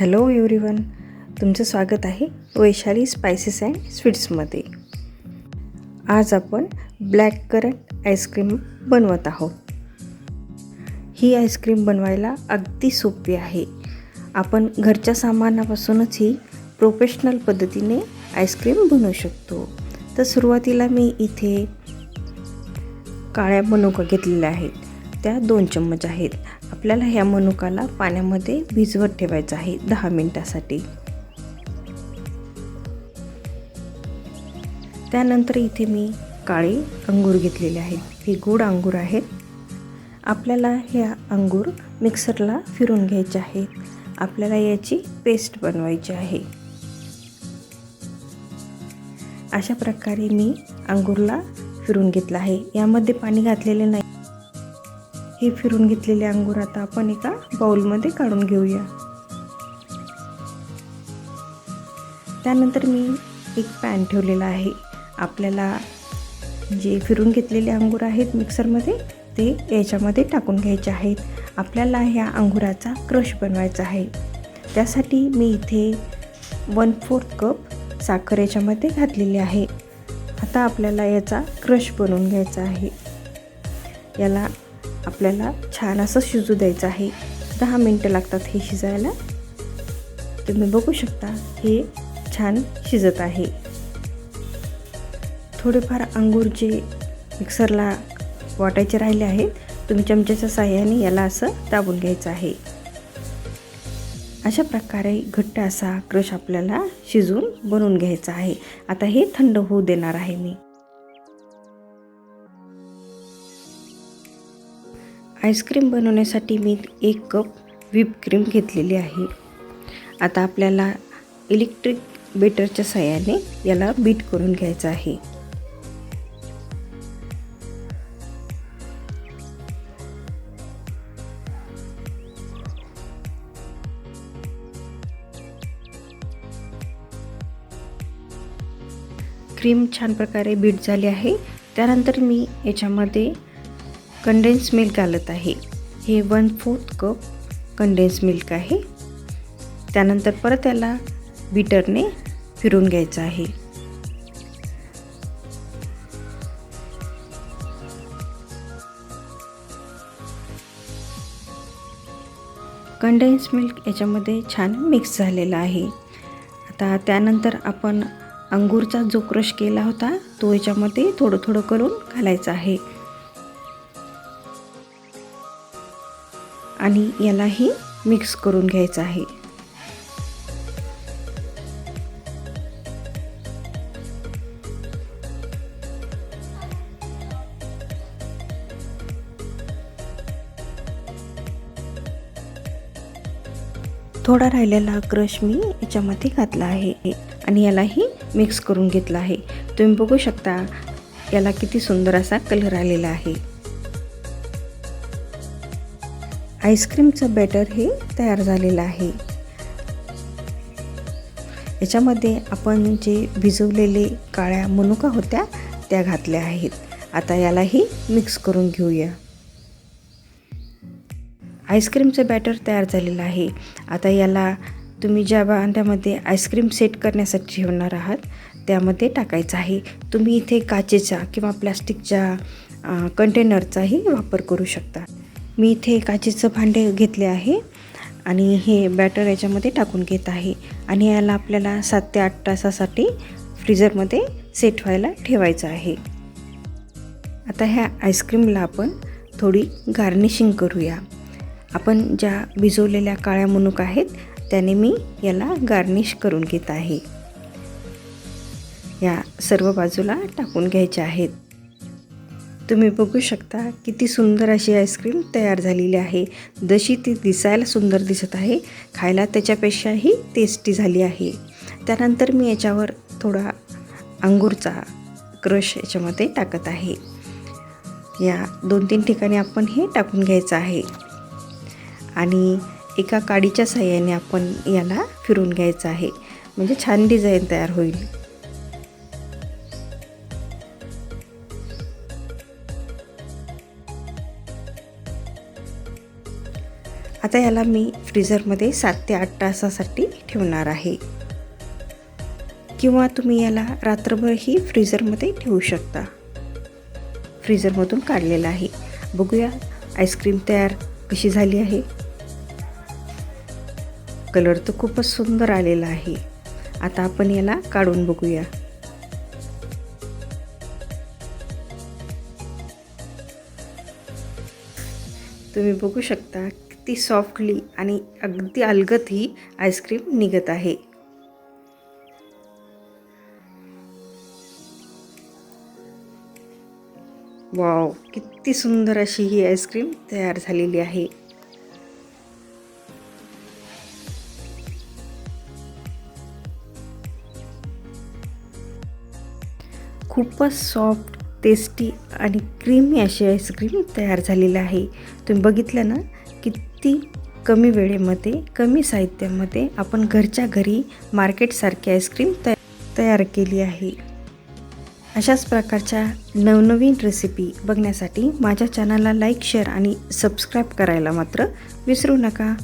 Hello everyone तुमचं स्वागत आहे वैशाली स्पायसेस अँड स्वीट्समध्ये आज आपण ब्लॅक करंट आईस्क्रीम बनवत आहोत. ही आईस्क्रीम बनवायला अगदी सोपी आहे. आपण घरच्या सामानापासूनच ही प्रोफेशनल पद्धतीने आईस्क्रीम बनवू शकतो. तर सुरुवातीला मी इथे काळ्या मनुका घेतलेल्या आहेत. त्या दोन चम्मच आहेत. आपल्याला ह्या मनुकाला पाण्यामध्ये भिजवत ठेवायचं आहे दहा मिनटासाठी. त्यानंतर इथे मी काळे अंगूर घेतलेले आहेत. हे गोड अंगूर आहेत. आपल्याला ह्या अंगूर मिक्सरला फिरून घ्यायचे आहेत. आपल्याला याची पेस्ट बनवायची आहे. अशा प्रकारे मी अंगूरला फिरून घेतलं आहे. यामध्ये पाणी घातलेले नाही. हे फिरून घेतलेले अंगूर आता आपण एका बाउलमध्ये काढून घेऊया. त्यानंतर मी एक पॅन ठेवलेला आहे. आपल्याला जे फिरून घेतलेले अंगूर आहेत मिक्सरमध्ये ते याच्यामध्ये टाकून घ्यायचे आहेत. आपल्याला ह्या अंगुराचा क्रश बनवायचा आहे. त्यासाठी मी इथे वन फोर्थ कप साखर याच्यामध्ये घातलेली आहे. आता आपल्याला याचा क्रश बनवून घ्यायचा आहे. याला आपल्याला छान असं शिजू द्यायचं आहे. दहा मिनटं लागतात हे शिजायला. तुम्ही बघू शकता हे छान शिजत आहे. थोडेफार अंगूर जे मिक्सरला वाटायचे राहिले आहेत तुम्ही चमच्याच्या साह्याने याला असं दाबून घ्यायचं आहे. अशा प्रकारे घट्ट असा क्रश आपल्याला शिजून बनवून घ्यायचा आहे. आता हे थंड होऊ देणार आहे मी. आईस्क्रीम बनवण्यासाठी मी एक कप व्हीप क्रीम घेतलेली आहे. आता आपल्याला इलेक्ट्रिक बेटरच्या सहाय्याने याला बीट करून घ्यायचं आहे. क्रीम छान प्रकारे बीट झाली आहे. त्यानंतर मी याच्यामध्ये कंडेन्स मिल्क घालत आहे. हे one fourth cup condense milk आहे. त्यानंतर परत त्याला बीटरने फिरून घ्यायचं आहे. कंडेन्स मिल्क याच्यामध्ये छान मिक्स झालेला आहे. आता त्यानंतर आपण अंगूरचा जो क्रश केला होता तो याच्यामध्ये थोडं थोडं करून घालायचा आहे. आणि यालाही मिक्स करून घ्यायचं आहे. थोडा राहिलेला क्रश मी याच्यामध्ये घातला आहे आणि यालाही मिक्स करून घेतला आहे. तुम्ही बघू शकता याला किती सुंदर असा कलर आलेला आहे. आईस्क्रीमचं बॅटर हे तयार झालेलं आहे. याच्यामध्ये आपण जे भिजवलेले काळ्या मनुका होत्या त्या घातल्या आहेत. आता यालाही मिक्स करून घेऊया. आईस्क्रीमचं बॅटर तयार झालेलं आहे. आता याला तुम्ही ज्या भांड्यामध्ये आईस्क्रीम सेट करण्यासाठी ठेवणार आहात त्यामध्ये टाकायचं आहे. तुम्ही इथे काचेचा किंवा प्लास्टिकच्या कंटेनरचाही वापर करू शकता. मी इथे काचेचं भांडे घेतले आहे आणि हे बॅटर याच्यामध्ये टाकून घेत आहे. आणि याला आपल्याला सात ते आठ तासासाठी फ्रीजरमध्ये सेट व्हायला ठेवायचं आहे. आता ह्या आईस्क्रीमला आपण थोडी गार्निशिंग करूया. आपण ज्या भिजवलेल्या काळ्या मनुका आहेत त्याने मी याला गार्निश करून घेत आहे. या सर्व बाजूला टाकून घ्यायच्या आहेत. तुम्ही बघू शकता किती सुंदर अशी आईस्क्रीम तयार झालेली आहे. जशी ती दिसायला सुंदर दिसत आहे खायला त्याच्यापेक्षाही टेस्टी झाली आहे. त्यानंतर मी याच्यावर थोडा अंगूरचा क्रश याच्यामध्ये टाकत आहे. या दोन तीन ठिकाणी आपण हे टाकून घ्यायचं आहे. आणि एका काडीच्या साह्याने आपण याला फिरून घ्यायचं आहे. म्हणजे छान डिझाईन तयार होईल. आता याला मी फ्रीझरमध्ये सात ते आठ तासासाठी ठेवणार आहे. किंवा तुम्ही याला रात्रभरही फ्रीझरमध्ये ठेवू शकता. फ्रीझरमधून काढलेलं आहे. बघूया आईस्क्रीम तयार कशी झाली आहे? कलर तर खूपच सुंदर आलेला आहे. आता आपण याला काढून बघूया. तुम्ही बघू शकता किती सॉफ्टली आणि अगदी अलगत ही आईस्क्रीम निघत आहे. वाव किती सुंदर अशी ही आईस्क्रीम तयार झालेली आहे. खूपच सॉफ्ट टेस्टी आणि क्रीमी अशी आईस्क्रीम तयार झालेली आहे. तुम्ही बघितलं ना किती कमी वेळेमध्ये कमी साहित्यामध्ये आपण घरच्या घरी मार्केटसारखी आईस्क्रीम तया तयार केली आहे. अशाच प्रकारच्या नवनवीन रेसिपी बघण्यासाठी माझ्या चॅनलला लाईक शेअर आणि सबस्क्राईब करायला मात्र विसरू नका.